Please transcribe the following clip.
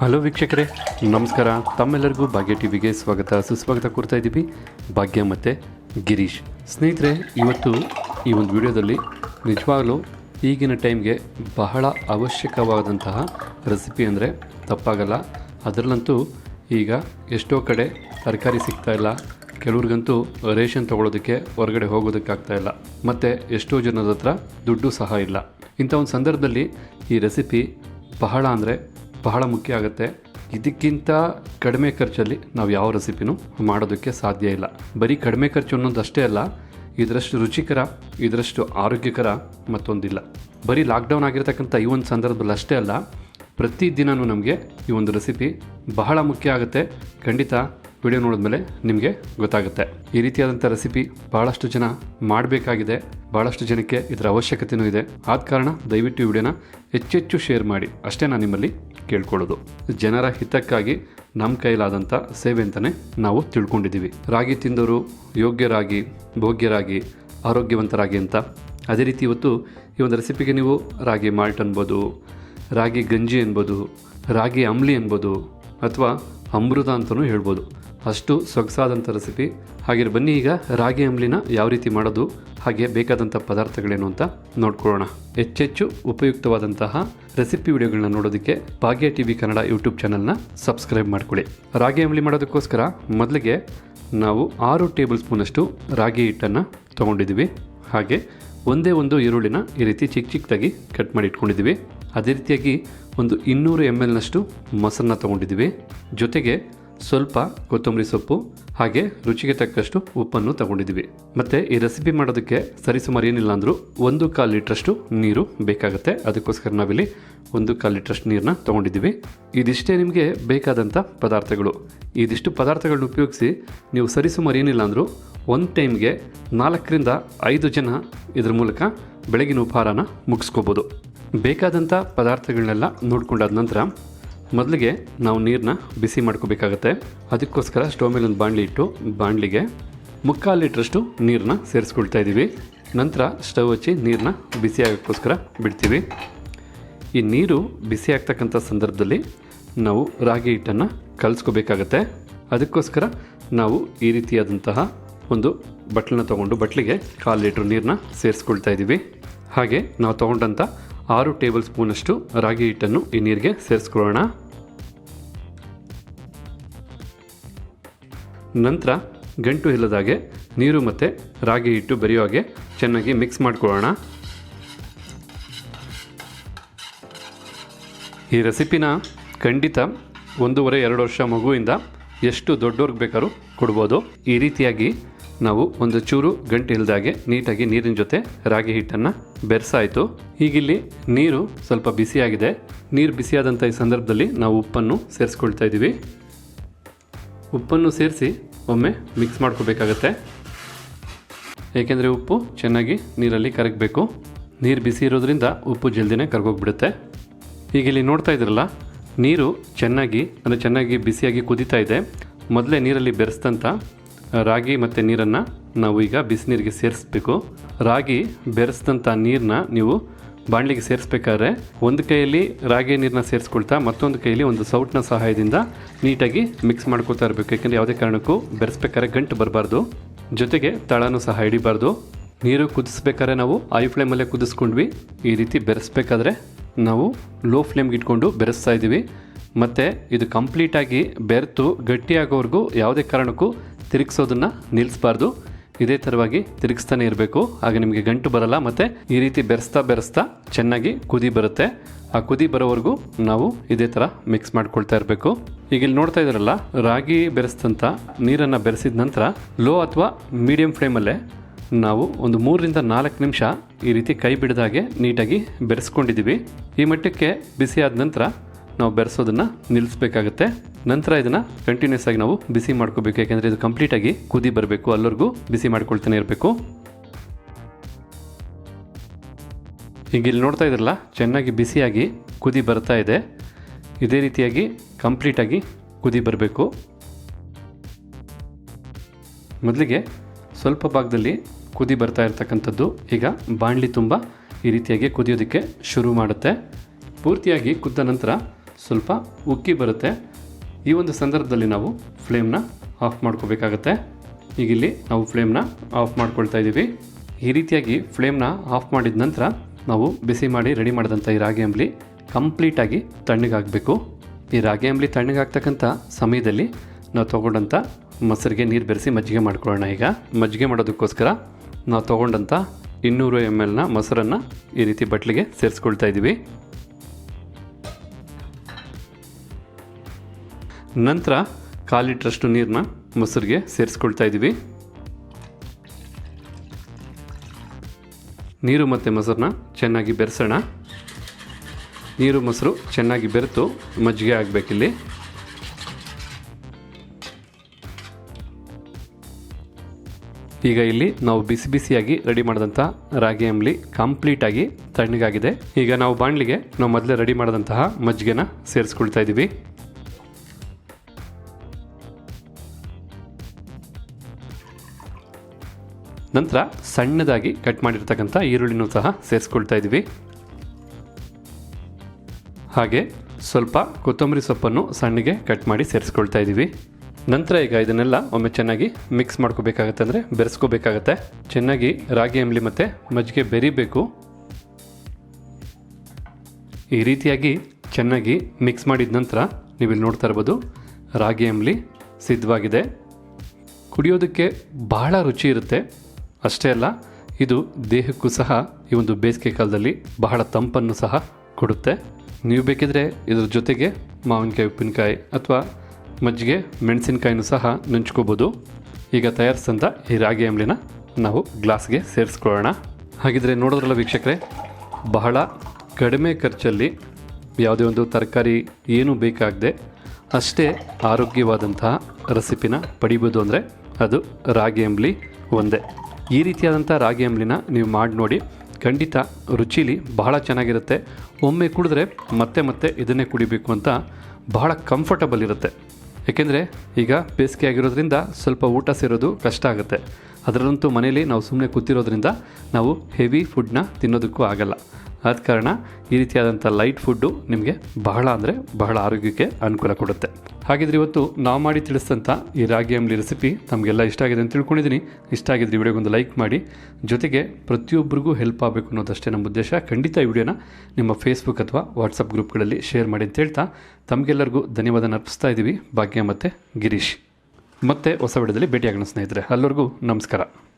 Hello ವೀಕ್ಷಕರೇ. ನಮಸ್ಕಾರ. ತಮ್ಮೆಲ್ಲರಿಗೂ ಭಾಗ್ಯ ಟಿವಿಗೆ ಸ್ವಾಗತ. ಸುಸ್ವಾಗತ ಕೊಡ್ತಾ ಇದ್ದೀವಿ. ಭಾಗ್ಯ ಮತ್ತು ಗಿರೀಶ್. ಸ್ನೇಹಿತರೆ, ಇವತ್ತು ಈ ಒಂದು ವಿಡಿಯೋದಲ್ಲಿ ನಿಜವಾಗಲೂ ಈಗಿನ ಟೈಮ್ಗೆ ಬಹಳ ಅವಶ್ಯಕವಾದಂತಹ ರೆಸಿಪಿ ಅಂದರೆ ತಪ್ಪಾಗಲ್ಲ. ಅದರಲ್ಲಂತೂ ಈಗ ಎಷ್ಟೋ ಕಡೆ ತರಕಾರಿ ಸಿಗ್ತಾ ಇಲ್ಲ. ಕೆಲವ್ರಿಗಂತೂ ರೇಷನ್ ತೊಗೊಳೋದಕ್ಕೆ ಹೊರಗಡೆ ಹೋಗೋದಕ್ಕಾಗ್ತಾಯಿಲ್ಲ ಮತ್ತು ಎಷ್ಟೋ ಜನದ ಹತ್ರ ದುಡ್ಡು ಸಹ ಇಲ್ಲ. ಇಂಥ ಒಂದು ಸಂದರ್ಭದಲ್ಲಿ ಈ ರೆಸಿಪಿ ಬಹಳ ಅಂದರೆ ಬಹಳ ಮುಖ್ಯ ಆಗುತ್ತೆ. ಇದಕ್ಕಿಂತ ಕಡಿಮೆ ಖರ್ಚಲ್ಲಿ ನಾವು ಯಾವ ರೆಸಿಪಿನೂ ಮಾಡೋದಕ್ಕೆ ಸಾಧ್ಯ ಇಲ್ಲ. ಬರೀ ಕಡಿಮೆ ಖರ್ಚು ಅನ್ನೋದು ಅಷ್ಟೇ ಅಲ್ಲ, ಇದರಷ್ಟು ರುಚಿಕರ, ಇದರಷ್ಟು ಆರೋಗ್ಯಕರ ಮತ್ತೊಂದಿಲ್ಲ. ಬರೀ ಲಾಕ್ಡೌನ್ ಆಗಿರತಕ್ಕಂಥ ಈ ಒಂದು ಸಂದರ್ಭದಲ್ಲಿ ಅಷ್ಟೇ ಅಲ್ಲ ಪ್ರತಿದಿನವೂ ನಮಗೆ ಈ ಒಂದು ರೆಸಿಪಿ ಬಹಳ ಮುಖ್ಯ ಆಗುತ್ತೆ. ಖಂಡಿತ ವಿಡಿಯೋ ನೋಡಿದ್ಮೇಲೆ ನಿಮಗೆ ಗೊತ್ತಾಗುತ್ತೆ. ಈ ರೀತಿಯಾದಂಥ ರೆಸಿಪಿ ಭಾಳಷ್ಟು ಜನ ಮಾಡಬೇಕಾಗಿದೆ. ಭಾಳಷ್ಟು ಜನಕ್ಕೆ ಇದರ ಅವಶ್ಯಕತೆಯೂ ಇದೆ. ಆದ ಕಾರಣ ದಯವಿಟ್ಟು ವಿಡಿಯೋನ ಹೆಚ್ಚೆಚ್ಚು ಶೇರ್ ಮಾಡಿ. ಅಷ್ಟೇ ನಾನು ನಿಮ್ಮಲ್ಲಿ ಕೇಳ್ಕೊಳ್ಳೋದು. ಜನರ ಹಿತಕ್ಕಾಗಿ ನಮ್ಮ ಕೈಲಾದಂಥ ಸೇವೆ ಅಂತಲೇ ನಾವು ತಿಳ್ಕೊಂಡಿದ್ದೀವಿ. ರಾಗಿ ತಿಂದವರು ಯೋಗ್ಯರಾಗಿ, ಭೋಗ್ಯರಾಗಿ, ಆರೋಗ್ಯವಂತರಾಗಿ ಅಂತ. ಅದೇ ರೀತಿ ಇವತ್ತು ಈ ಒಂದು ರೆಸಿಪಿಗೆ ನೀವು ರಾಗಿ ಮಾಲ್ಟ್ ಅನ್ಬೋದು, ರಾಗಿ ಗಂಜಿ ಅನ್ಬೋದು, ರಾಗಿ ಅಂಬ್ಲಿ ಅನ್ಬೋದು, ಅಥವಾ ಅಮೃತ ಅಂತಲೂ ಹೇಳ್ಬೋದು. ಅಷ್ಟು ಸೊಗಸಾದಂಥ ರೆಸಿಪಿ ಹಾಗೆ ಬನ್ನಿ ಈಗ ರಾಗಿ ಅಂಬ್ಲಿನ ಯಾವ ರೀತಿ ಮಾಡೋದು, ಹಾಗೆ ಬೇಕಾದಂಥ ಪದಾರ್ಥಗಳೇನು ಅಂತ ನೋಡ್ಕೊಳ್ಳೋಣ. ಹೆಚ್ಚೆಚ್ಚು ಉಪಯುಕ್ತವಾದಂತಹ ರೆಸಿಪಿ ವಿಡಿಯೋಗಳನ್ನ ನೋಡೋದಕ್ಕೆ Bhagya T V Kannada YouTube ಚಾನಲ್ನ ಸಬ್ಸ್ಕ್ರೈಬ್ ಮಾಡ್ಕೊಳ್ಳಿ. ರಾಗಿ ಅಂಬ್ಲಿ ಮಾಡೋದಕ್ಕೋಸ್ಕರ ಮೊದಲಿಗೆ ನಾವು ಆರು ಟೇಬಲ್ ಸ್ಪೂನಷ್ಟು ರಾಗಿ ಹಿಟ್ಟನ್ನು ತೊಗೊಂಡಿದ್ದೀವಿ. ಹಾಗೆ ಒಂದೇ ಒಂದು ಈರುಳ್ಳಿನ ಈ ರೀತಿ ಚಿಕ್ಕ ಚಿಕ್ಕದಾಗಿ ಕಟ್ ಮಾಡಿ ಇಟ್ಕೊಂಡಿದ್ದೀವಿ. ಅದೇ ರೀತಿಯಾಗಿ ಒಂದು ಇನ್ನೂರು ಎಂ ಎಲ್ನಷ್ಟು ಮೊಸರನ್ನ ತೊಗೊಂಡಿದ್ದೀವಿ. ಜೊತೆಗೆ ಸ್ವಲ್ಪ ಕೊತ್ತಂಬರಿ ಸೊಪ್ಪು ಹಾಗೆ ರುಚಿಗೆ ತಕ್ಕಷ್ಟು ಉಪ್ಪನ್ನು ತಗೊಂಡಿದ್ದೀವಿ. ಮತ್ತು ಈ ರೆಸಿಪಿ ಮಾಡೋದಕ್ಕೆ ಸರಿಸುಮಾರು ಏನಿಲ್ಲ ಅಂದರೂ ಒಂದು ಕಾಲು ಲೀಟ್ರಷ್ಟು ನೀರು ಬೇಕಾಗುತ್ತೆ. ಅದಕ್ಕೋಸ್ಕರ ನಾವಿಲ್ಲಿ ಒಂದು ಕಾಲು ಲೀಟ್ರಷ್ಟು ನೀರನ್ನ ತೊಗೊಂಡಿದ್ದೀವಿ. ಇದಿಷ್ಟೇ ನಿಮಗೆ ಬೇಕಾದಂಥ ಪದಾರ್ಥಗಳು. ಇದಿಷ್ಟು ಪದಾರ್ಥಗಳನ್ನ ಉಪಯೋಗಿಸಿ ನೀವು ಸರಿಸುಮಾರು ಏನಿಲ್ಲ ಅಂದರೂ ಒಂದು ಟೈಮ್ಗೆ ನಾಲ್ಕರಿಂದ ಐದು ಜನ ಇದ್ರ ಮೂಲಕ ಬೆಳಗಿನ ಉಪಹಾರನ ಮುಗಿಸ್ಕೋಬೋದು. ಬೇಕಾದಂಥ ಪದಾರ್ಥಗಳನ್ನೆಲ್ಲ ನೋಡ್ಕೊಂಡಾದ ನಂತರ ಮೊದಲಿಗೆ ನಾವು ನೀರನ್ನ ಬಿಸಿ ಮಾಡ್ಕೋಬೇಕಾಗತ್ತೆ. ಅದಕ್ಕೋಸ್ಕರ ಸ್ಟವ್ ಮೇಲೆ ಒಂದು ಬಾಣಲಿ ಇಟ್ಟು ಬಾಣಲಿಗೆ ಮುಕ್ಕಾಲು ಲೀಟ್ರಷ್ಟು ನೀರನ್ನ ಸೇರಿಸ್ಕೊಳ್ತಾ ಇದ್ದೀವಿ. ನಂತರ ಸ್ಟವ್ ಹಚ್ಚಿ ನೀರನ್ನ ಬಿಸಿ ಆಗೋಕ್ಕೋಸ್ಕರ ಬಿಡ್ತೀವಿ. ಈ ನೀರು ಬಿಸಿ ಆಗ್ತಕ್ಕಂಥ ಸಂದರ್ಭದಲ್ಲಿ ನಾವು ರಾಗಿ ಹಿಟ್ಟನ್ನು ಕಲಿಸ್ಕೋಬೇಕಾಗತ್ತೆ. ಅದಕ್ಕೋಸ್ಕರ ನಾವು ಈ ರೀತಿಯಾದಂತಹ ಒಂದು ಬಟ್ಲನ್ನ ತೊಗೊಂಡು ಬಟ್ಲಿಗೆ ಕಾಲು ಲೀಟ್ರ್ ನೀರನ್ನ ಸೇರಿಸ್ಕೊಳ್ತಾ ಇದ್ದೀವಿ. ಹಾಗೆ ನಾವು ತೊಗೊಂಡಂಥ ಆರು ಟೇಬಲ್ ಸ್ಪೂನಷ್ಟು ರಾಗಿ ಹಿಟ್ಟನ್ನು ಈ ನೀರಿಗೆ ಸೇರಿಸ್ಕೊಳ್ಳೋಣ. ನಂತರ ಗಂಟು ಇಲ್ಲದಾಗೆ ನೀರು ಮತ್ತು ರಾಗಿ ಹಿಟ್ಟು ಬೆರೆಯೋ ಹಾಗೆ ಚೆನ್ನಾಗಿ ಮಿಕ್ಸ್ ಮಾಡಿಕೊಳ್ಳೋಣ. ಈ ರೆಸಿಪಿನ ಖಂಡಿತ ಒಂದೂವರೆ ಎರಡು ವರ್ಷ ಮಗುವಿಂದ ಎಷ್ಟು ದೊಡ್ಡವ್ರಿಗೆ ಬೇಕಾದ್ರೂ ಕೊಡ್ಬೋದು. ಈ ರೀತಿಯಾಗಿ ನಾವು ಒಂದು ಚೂರು ಗಂಟು ಇಲ್ದಾಗೆ ನೀಟಾಗಿ ನೀರಿನ ಜೊತೆ ರಾಗಿ ಹಿಟ್ಟನ್ನು ಬೆರೆಸಾಯಿತು. ಈಗಿಲ್ಲಿ ನೀರು ಸ್ವಲ್ಪ ಬಿಸಿಯಾಗಿದೆ. ನೀರು ಬಿಸಿಯಾದಂಥ ಈ ಸಂದರ್ಭದಲ್ಲಿ ನಾವು ಉಪ್ಪನ್ನು ಸೇರಿಸ್ಕೊಳ್ತಾ ಇದ್ದೀವಿ. ಉಪ್ಪನ್ನು ಸೇರಿಸಿ ಒಮ್ಮೆ ಮಿಕ್ಸ್ ಮಾಡ್ಕೋಬೇಕಾಗತ್ತೆ. ಏಕೆಂದರೆ ಉಪ್ಪು ಚೆನ್ನಾಗಿ ನೀರಲ್ಲಿ ಕರಗಬೇಕು. ನೀರು ಬಿಸಿ ಇರೋದ್ರಿಂದ ಉಪ್ಪು ಜಲ್ದಿನೇ ಕರಗೋಗ್ಬಿಡುತ್ತೆ. ಈಗ ಇಲ್ಲಿ ನೋಡ್ತಾ ಇದ್ರಲ್ಲ, ನೀರು ಚೆನ್ನಾಗಿ ಅಂದರೆ ಚೆನ್ನಾಗಿ ಬಿಸಿಯಾಗಿ ಕುದೀತಾ ಇದೆ. ಮೊದಲೇ ನೀರಲ್ಲಿ ಬೆರೆಸಿದಂಥ ರಾಗಿ ಮತ್ತು ನೀರನ್ನು ನಾವು ಈಗ ಬಿಸಿನೀರಿಗೆ ಸೇರಿಸ್ಬೇಕು. ರಾಗಿ ಬೆರೆಸಿದಂಥ ನೀರನ್ನ ನೀವು ಬಾಣಲಿಗೆ ಸೇರಿಸ್ಬೇಕಾದ್ರೆ ಒಂದು ಕೈಯಲ್ಲಿ ರಾಗಿ ನೀರನ್ನ ಸೇರಿಸ್ಕೊಳ್ತಾ ಮತ್ತೊಂದು ಕೈಯಲ್ಲಿ ಒಂದು ಸೌಟ್ನ ಸಹಾಯದಿಂದ ನೀಟಾಗಿ ಮಿಕ್ಸ್ ಮಾಡ್ಕೊಳ್ತಾ ಇರಬೇಕು. ಯಾಕೆಂದರೆ ಯಾವುದೇ ಕಾರಣಕ್ಕೂ ಬೆರೆಸ್ಬೇಕಾದ್ರೆ ಗಂಟು ಬರಬಾರ್ದು. ಜೊತೆಗೆ ತಳನೂ ಸಹ ಹಿಡಿಬಾರ್ದು. ನೀರು ಕುದಿಸ್ಬೇಕಾದ್ರೆ ನಾವು ಐ ಫ್ಲೇಮಲ್ಲೇ ಕುದಿಸ್ಕೊಂಡ್ವಿ. ಈ ರೀತಿ ಬೆರೆಸ್ಬೇಕಾದ್ರೆ ನಾವು ಲೋ ಫ್ಲೇಮ್ಗೆ ಇಟ್ಕೊಂಡು ಬೆರೆಸ್ತಾ ಇದ್ದೀವಿ ಮತ್ತು ಇದು ಕಂಪ್ಲೀಟಾಗಿ ಬೆರೆತು ಗಟ್ಟಿಯಾಗೋವರೆಗೂ ಯಾವುದೇ ಕಾರಣಕ್ಕೂ ತಿರುಗಿಸೋದನ್ನು ನಿಲ್ಲಿಸಬಾರ್ದು ಇದೇ ಥರವಾಗಿ ತಿರುಗಿಸ್ತಾನೆ ಇರಬೇಕು. ಆಗ ನಿಮಗೆ ಗಂಟು ಬರಲ್ಲ, ಮತ್ತು ಈ ರೀತಿ ಬೆರೆಸ್ತಾ ಬೆರೆಸ್ತಾ ಚೆನ್ನಾಗಿ ಕುದಿ ಬರುತ್ತೆ. ಆ ಕುದಿ ಬರೋವರೆಗೂ ನಾವು ಇದೇ ಥರ ಮಿಕ್ಸ್ ಮಾಡ್ಕೊಳ್ತಾ ಇರಬೇಕು. ಈಗ ಇಲ್ಲಿ ನೋಡ್ತಾ ಇದ್ದಾರಲ್ಲ ರಾಗಿ ಬೆರೆಸಿದಂಥ ನೀರನ್ನು ಬೆರೆಸಿದ ನಂತರ ಲೋ ಅಥವಾ ಮೀಡಿಯಂ ಫ್ಲೇಮಲ್ಲೇ ನಾವು ಒಂದು ಮೂರರಿಂದ ನಾಲ್ಕು ನಿಮಿಷ ಈ ರೀತಿ ಕೈ ಬಿಡದಾಗೆ ನೀಟಾಗಿ ಬೆರೆಸ್ಕೊಂಡಿದ್ದೀವಿ. ಈ ಮಟ್ಟಕ್ಕೆ ಬಿಸಿ ಆದ ನಂತರ ನಾವು ಬೆರೆಸೋದನ್ನು ನಿಲ್ಲಿಸಬೇಕಾಗುತ್ತೆ. ನಂತರ ಇದನ್ನು ಕಂಟಿನ್ಯೂಸ್ ಆಗಿ ನಾವು ಬಿಸಿ ಮಾಡ್ಕೋಬೇಕು. ಯಾಕೆಂದರೆ ಇದು ಕಂಪ್ಲೀಟಾಗಿ ಕುದಿ ಬರಬೇಕು. ಅಲ್ಲವರೆಗೂ ಬಿಸಿ ಮಾಡ್ಕೊಳ್ತಾನೆ ಇರಬೇಕು. ಈಗ ಇಲ್ಲಿ ನೋಡ್ತಾ ಇದ್ರಲ್ಲ, ಚೆನ್ನಾಗಿ ಬಿಸಿಯಾಗಿ ಕುದಿ ಬರ್ತಾ ಇದೆ. ಇದೇ ರೀತಿಯಾಗಿ ಕಂಪ್ಲೀಟಾಗಿ ಕುದಿ ಬರಬೇಕು. ಮೊದಲಿಗೆ ಸ್ವಲ್ಪ ಭಾಗದಲ್ಲಿ ಕುದಿ ಬರ್ತಾ ಇರ್ತಕ್ಕಂಥದ್ದು ಈಗ ಬಾಣಲಿ ತುಂಬ ಈ ರೀತಿಯಾಗಿ ಕುದಿಯೋದಕ್ಕೆ ಶುರು ಮಾಡುತ್ತೆ. ಪೂರ್ತಿಯಾಗಿ ಕುದ್ದ ನಂತರ ಸ್ವಲ್ಪ ಉಕ್ಕಿ ಬರುತ್ತೆ. ಈ ಒಂದು ಸಂದರ್ಭದಲ್ಲಿ ನಾವು ಫ್ಲೇಮ್ನ ಆಫ್ ಮಾಡ್ಕೋಬೇಕಾಗತ್ತೆ. ಈಗ ಇಲ್ಲಿ ನಾವು ಫ್ಲೇಮ್ನ ಆಫ್ ಮಾಡ್ಕೊಳ್ತಾ ಇದ್ದೀವಿ. ಈ ರೀತಿಯಾಗಿ ಫ್ಲೇಮ್ನ ಆಫ್ ಮಾಡಿದ ನಂತರ ನಾವು ಬಿಸಿ ಮಾಡಿ ರೆಡಿ ಮಾಡಿದಂಥ ಈ ರಾಗಿ ಅಂಬ್ಲಿ ಕಂಪ್ಲೀಟಾಗಿ ತಣ್ಣಗಾಗಬೇಕು ಈ ರಾಗಿ ಅಂಬ್ಲಿ ತಣ್ಣಗಾಗ್ತಕ್ಕಂಥ ಸಮಯದಲ್ಲಿ ನಾವು ತೊಗೊಂಡಂಥ ಮೊಸರಿಗೆ ನೀರು ಬೆರೆಸಿ ಮಜ್ಜಿಗೆ ಮಾಡ್ಕೊಳ್ಳೋಣ ಈಗ. ಮಜ್ಜಿಗೆ ಮಾಡೋದಕ್ಕೋಸ್ಕರ ನಾವು ತೊಗೊಂಡಂಥ ಇನ್ನೂರು ಎಂ ಎಲ್ನ ಮೊಸರನ್ನು ಈ ರೀತಿ ಬಟ್ಲಿಗೆ ಸೇರಿಸ್ಕೊಳ್ತಾ ಇದ್ದೀವಿ. ನಂತರ ಕಾಲು ಲೀಟ್ರಷ್ಟು ನೀರನ್ನ ಮೊಸರಿಗೆ ಸೇರಿಸ್ಕೊಳ್ತಾ ಇದ್ದೀವಿ. ನೀರು ಮತ್ತು ಮೊಸರನ್ನ ಚೆನ್ನಾಗಿ ಬೆರೆಸೋಣ. ನೀರು ಮೊಸರು ಚೆನ್ನಾಗಿ ಬೆರೆತು ಮಜ್ಜಿಗೆ ಆಗಬೇಕಿಲ್ಲಿ. ಈಗ ಇಲ್ಲಿ ನಾವು ಬಿಸಿ ಬಿಸಿಯಾಗಿ ರೆಡಿ ಮಾಡಿದಂಥ ರಾಗಿ ಅಂಬ್ಲಿ ಕಂಪ್ಲೀಟಾಗಿ ತಣ್ಣಗಾಗಿದೆ. ಈಗ ನಾವು ಬಾಣಲಿಗೆ ನಾವು ಮೊದಲೇ ರೆಡಿ ಮಾಡಿದಂತಹ ಮಜ್ಜಿಗೆನ ಸೇರಿಸ್ಕೊಳ್ತಾ ಇದ್ದೀವಿ. ನಂತರ ಸಣ್ಣದಾಗಿ ಕಟ್ ಮಾಡಿರ್ತಕ್ಕಂಥ ಈರುಳ್ಳಿನೂ ಸಹ ಸೇರಿಸ್ಕೊಳ್ತಾ ಇದ್ದೀವಿ. ಹಾಗೆ ಸ್ವಲ್ಪ ಕೊತ್ತಂಬರಿ ಸೊಪ್ಪನ್ನು ಸಣ್ಣಗೆ ಕಟ್ ಮಾಡಿ ಸೇರಿಸ್ಕೊಳ್ತಾ ಇದ್ದೀವಿ. ನಂತರ ಈಗ ಇದನ್ನೆಲ್ಲ ಒಮ್ಮೆ ಚೆನ್ನಾಗಿ ಮಿಕ್ಸ್ ಮಾಡ್ಕೋಬೇಕಾಗತ್ತೆ ಅಂದರೆ ಬೆರೆಸ್ಕೋಬೇಕಾಗತ್ತೆ. ಚೆನ್ನಾಗಿ ರಾಗಿ ಅಂಬ್ಲಿ ಮತ್ತು ಮಜ್ಜಿಗೆ ಬೆರಿಬೇಕು. ಈ ರೀತಿಯಾಗಿ ಚೆನ್ನಾಗಿ ಮಿಕ್ಸ್ ಮಾಡಿದ ನಂತರ ನೀವು ಇಲ್ಲಿ ನೋಡ್ತಾ ಇರ್ಬೋದು, ರಾಗಿ ಅಂಬ್ಲಿ ಸಿದ್ಧವಾಗಿದೆ. ಕುಡಿಯೋದಕ್ಕೆ ಬಹಳ ರುಚಿ ಇರುತ್ತೆ. ಅಷ್ಟೇ ಅಲ್ಲ, ಇದು ದೇಹಕ್ಕೂ ಸಹ ಈ ಒಂದು ಬೇಸಿಗೆ ಕಾಲದಲ್ಲಿ ಬಹಳ ತಂಪನ್ನು ಸಹ ಕೊಡುತ್ತೆ. ನೀವು ಬೇಕಿದ್ರೆ ಇದ್ರ ಜೊತೆಗೆ ಮಾವಿನಕಾಯಿ, ಉಪ್ಪಿನಕಾಯಿ ಅಥವಾ ಮಜ್ಜಿಗೆ, ಮೆಣಸಿನಕಾಯಿನೂ ಸಹ ನೆಂಚ್ಕೋಬೋದು. ಈಗ ತಯಾರಿಸಿದಂಥ ಈ ರಾಗಿ ಅಂಬ್ಲಿನ ನಾವು ಗ್ಲಾಸ್ಗೆ ಸೇರಿಸ್ಕೊಳ್ಳೋಣ. ಹಾಗಿದ್ರೆ ನೋಡೋದ್ರಲ್ಲ ವೀಕ್ಷಕರೇ, ಬಹಳ ಕಡಿಮೆ ಖರ್ಚಲ್ಲಿ ಯಾವುದೇ ಒಂದು ತರಕಾರಿ ಏನೂ ಬೇಕಾಗದೆ ಅಷ್ಟೇ ಆರೋಗ್ಯವಾದಂತಹ ರೆಸಿಪಿನ ಪಡಿಬೋದು ಅಂದರೆ ಅದು ರಾಗಿ ಅಂಬ್ಲಿ ಒಂದೇ. ಈ ರೀತಿಯಾದಂಥ ರಾಗಿ ಅಂಬ್ಲಿನ ನೀವು ಮಾಡಿ ನೋಡಿ, ಖಂಡಿತ ರುಚಿಲಿ ಬಹಳ ಚೆನ್ನಾಗಿರುತ್ತೆ. ಒಮ್ಮೆ ಕುಡಿದ್ರೆ ಮತ್ತೆ ಮತ್ತೆ ಇದನ್ನೇ ಕುಡಿಬೇಕು ಅಂತ ಬಹಳ ಕಂಫರ್ಟಬಲ್ ಇರುತ್ತೆ. ಏಕೆಂದರೆ ಈಗ ಬೇಸಿಗೆ ಆಗಿರೋದ್ರಿಂದ ಸ್ವಲ್ಪ ಊಟ ಸೇರೋದು ಕಷ್ಟ ಆಗುತ್ತೆ. ಅದರಲ್ಲಂತೂ ಮನೇಲಿ ನಾವು ಸುಮ್ಮನೆ ಕೂತಿರೋದ್ರಿಂದ ನಾವು ಹೆವಿ ಫುಡ್ನ ತಿನ್ನೋದಕ್ಕೂ ಆಗಲ್ಲ. ಆದ ಕಾರಣ ಈ ರೀತಿಯಾದಂಥ ಲೈಟ್ ಫುಡ್ಡು ನಿಮಗೆ ಬಹಳ ಅಂದರೆ ಬಹಳ ಆರೋಗ್ಯಕ್ಕೆ ಅನುಕೂಲ ಕೊಡುತ್ತೆ. ಹಾಗಿದ್ರೆ ಇವತ್ತು ನಾವು ಮಾಡಿ ತಿಳಿಸಿದಂಥ ಈ ರಾಗಿ ಅಂಬ್ಲಿ ರೆಸಿಪಿ ತಮಗೆಲ್ಲ ಇಷ್ಟ ಆಗಿದೆ ಅಂತ ತಿಳ್ಕೊಂಡಿದ್ದೀನಿ. ಇಷ್ಟ ಆಗಿದ್ರೆ ವಿಡಿಯೋಗೊಂದು ಲೈಕ್ ಮಾಡಿ. ಜೊತೆಗೆ ಪ್ರತಿಯೊಬ್ಬರಿಗೂ ಹೆಲ್ಪ್ ಆಗಬೇಕು ಅನ್ನೋದಷ್ಟೇ ನಮ್ಮ ಉದ್ದೇಶ. ಖಂಡಿತ ಈ ವಿಡಿಯೋನ ನಿಮ್ಮ ಫೇಸ್ಬುಕ್ ಅಥವಾ ವಾಟ್ಸಪ್ ಗ್ರೂಪ್ಗಳಲ್ಲಿ ಶೇರ್ ಮಾಡಿ ಅಂತ ಹೇಳ್ತಾ ತಮಗೆಲ್ಲರಿಗೂ ಧನ್ಯವಾದ ಅರ್ಪಿಸ್ತಾ ಇದ್ದೀವಿ ಭಾಗ್ಯ ಮತ್ತು ಗಿರೀಶ್. ಮತ್ತೆ ಹೊಸ ವಿಡಿಯೋದಲ್ಲಿ ಭೇಟಿಯಾಗೋಣ ಸ್ನೇಹಿತರೆ. ಅಲ್ಲರಿಗೂ ನಮಸ್ಕಾರ.